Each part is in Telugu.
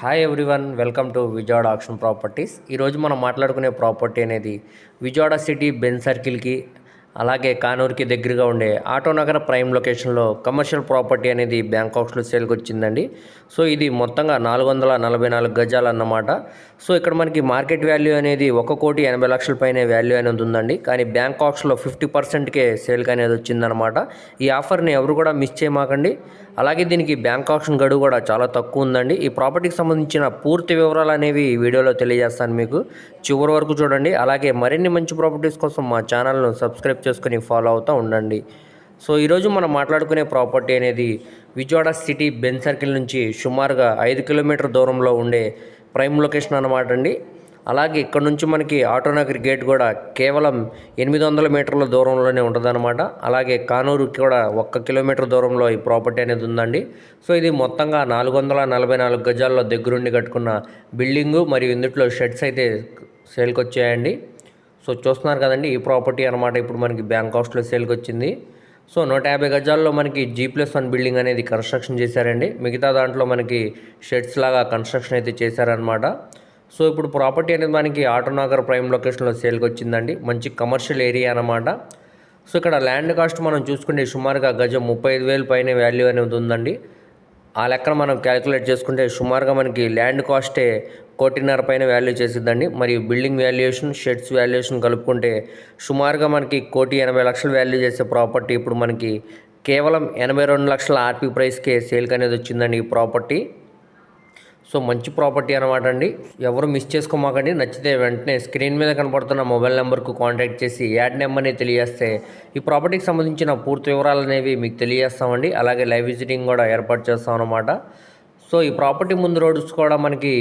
Hi everyone welcome to Vijayawada auction properties ఈరోజు మనం మాట్లాడుకునే ప్రాపర్టీ అనేది విజయవాడ సిటీ బెన్ సర్కిల్కి అలాగే కానూరుకి దగ్గరగా ఉండే ఆటోనగర్ ప్రైమ్ లొకేషన్లో కమర్షియల్ ప్రాపర్టీ అనేది బ్యాంకాక్స్లో సేల్కి వచ్చిందండి. సో ఇది మొత్తంగా నాలుగు వందల నలభై నాలుగు గజాలు అన్నమాట. సో ఇక్కడ మనకి మార్కెట్ వాల్యూ అనేది ఒక కోటి ఎనభై లక్షల పైన వాల్యూ అనేది ఉందండి. కానీ బ్యాంకాక్స్లో ఫిఫ్టీ పర్సెంట్కే సేల్కి అనేది వచ్చిందనమాట ఈ ఆఫర్ని ఎవరు కూడా మిస్ చేయమాకండి. అలాగే దీనికి బ్యాంక్ ఆప్షన్ గడువు కూడా చాలా తక్కువ ఉందండి. ఈ ప్రాపర్టీకి సంబంధించిన పూర్తి వివరాలు అనేవి ఈ వీడియోలో తెలియజేస్తాను మీకు. చివరి వరకు చూడండి. అలాగే మరిన్ని మంచి ప్రాపర్టీస్ కోసం మా ఛానల్ను సబ్స్క్రైబ్ చేసుకుని ఫాలో అవుతూ ఉండండి. సో ఈరోజు మనం మాట్లాడుకునే ప్రాపర్టీ అనేది విజయవాడ సిటీ బెన్ సర్కిల్ నుంచి సుమారుగా ఐదు కిలోమీటర్ దూరంలో ఉండే ప్రైమ్ లొకేషన్ అనమాట అండి. అలాగే ఇక్కడ నుంచి మనకి ఆటోనగర్ గేట్ కూడా కేవలం ఎనిమిది వందల మీటర్ల దూరంలోనే ఉంటుందన్నమాట. అలాగే కానూరుకి కూడా ఒక్క కిలోమీటర్ దూరంలో ఈ ప్రాపర్టీ అనేది ఉందండి. సో ఇది మొత్తంగా నాలుగు వందల నలభై నాలుగు గజాల్లో దగ్గరుండి కట్టుకున్న బిల్డింగు మరియు ఇందులో షెడ్స్ అయితే సేల్కి వచ్చాయండి సో చూస్తున్నారు కదండి ఈ ప్రాపర్టీ అనమాట ఇప్పుడు మనకి బ్యాంక్ హౌస్లో సేల్కి వచ్చింది సో నూట యాభై గజాల్లో మనకి జీ ప్లస్ వన్ బిల్డింగ్ అనేది కన్స్ట్రక్షన్ చేశారండి. మిగతా దాంట్లో మనకి షెడ్స్ లాగా కన్స్ట్రక్షన్ అయితే చేశారనమాట సో ఇప్పుడు ప్రాపర్టీ అనేది మనకి ఆటోనగర్ ప్రైమ్ లొకేషన్లో సేల్కి వచ్చిందండి. మంచి కమర్షియల్ ఏరియా అనమాట సో ఇక్కడ ల్యాండ్ కాస్ట్ మనం చూసుకుంటే సుమారుగా గజం ముప్పై ఐదు వేలు పైన వాల్యూ అనేది ఉందండి. ఆ లెక్కన మనం క్యాలిక్యులేట్ చేసుకుంటే సుమారుగా మనకి ల్యాండ్ కాస్టే కోటిన్నర పైన వాల్యూ చేసిద్దండి. మరియు బిల్డింగ్ వాల్యుయేషన్ షెడ్స్ వాల్యుయేషన్ కలుపుకుంటే సుమారుగా మనకి కోటి ఎనభై లక్షలు వాల్యూ చేసే ప్రాపర్టీ ఇప్పుడు మనకి కేవలం ఎనభై రెండు లక్షల ఆర్పీ ప్రైస్కే సేల్కి అనేది వచ్చిందండి ఈ ప్రాపర్టీ. సో మంచి ప్రాపర్టీ అనమాట అండి. ఎవరు మిస్ చేసుకోమాకండి. నచ్చితే వెంటనే స్క్రీన్ మీద కనపడుతున్న మొబైల్ నెంబర్కు కాంటాక్ట్ చేసి యాడ్ నెంబర్ని తెలియజేస్తే ఈ ప్రాపర్టీకి సంబంధించిన పూర్తి వివరాలు అనేవి మీకు తెలియజేస్తామండి. అలాగే లైవ్ విజిటింగ్ కూడా ఏర్పాటు చేస్తాం అనమాట సో ఈ ప్రాపర్టీ ముందు రోడ్స్ కూడా మనకి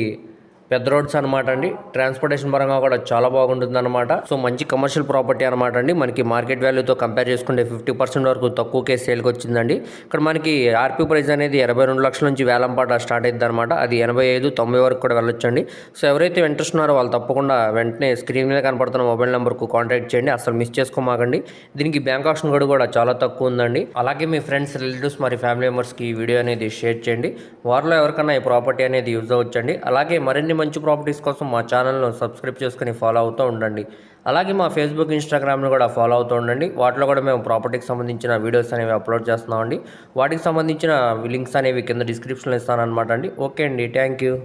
పెద్ద రోడ్స్ అనమాట అండి. ట్రాన్స్పోర్టేషన్ పరంగా కూడా చాలా బాగుంటుంది అనమాట సో మంచి కమర్షియల్ ప్రాపర్టీ అనమాట అండి. మనకి మార్కెట్ వాల్యూతో కంపేర్ చేసుకుంటే ఫిఫ్టీ పర్సెంట్ వరకు తక్కువకే సేల్కి వచ్చిందండి. ఇక్కడ మనకి ఆర్పీ ప్రైస్ అనేది ఇరవై రెండు లక్షల నుంచి వేలంపాట స్టార్ట్ అయింది అనమాట అది ఎనభై ఐదు తొంభై వరకు కూడా వెళ్ళొచ్చండి. సో ఎవరైతే ఇంట్రెస్ట్ ఉన్నారో వాళ్ళు తప్పకుండా వెంటనే స్క్రీన్ మీద కనపడుతున్న మొబైల్ నెంబర్కు కాంటాక్ట్ చేయండి. అసలు మిస్ చేసుకోమాకండి. దీనికి బ్యాంక్ ఆప్షన్ కూడా కూడా చాలా తక్కువ ఉందండి. అలాగే మీ ఫ్రెండ్స్ రిలేటివ్స్ మరి ఫ్యామిలీ మెంబర్స్కి ఈ వీడియో అనేది షేర్ చేయండి. వారిలో ఎవరికైనా ఈ ప్రాపర్టీ అనేది యూజ్ అవ్వచ్చండి. అలాగే మరిన్ని మంచి ప్రాపర్టీస్ కోసం మా ఛానల్ను సబ్స్క్రైబ్ చేసుకుని ఫాలో అవుతూ ఉండండి. అలాగే మా ఫేస్బుక్ ఇన్స్టాగ్రామ్ను కూడా ఫాలో అవుతూ ఉండండి. వాటిలో కూడా మేము ప్రాపర్టీకి సంబంధించిన వీడియోస్ అనేవి అప్లోడ్ చేస్తున్నామండి. వాటికి సంబంధించిన లింక్స్ అనేవి కింద డిస్క్రిప్షన్లో ఇస్తానన్నమాట అండి. ఓకే అండి థ్యాంక్ యూ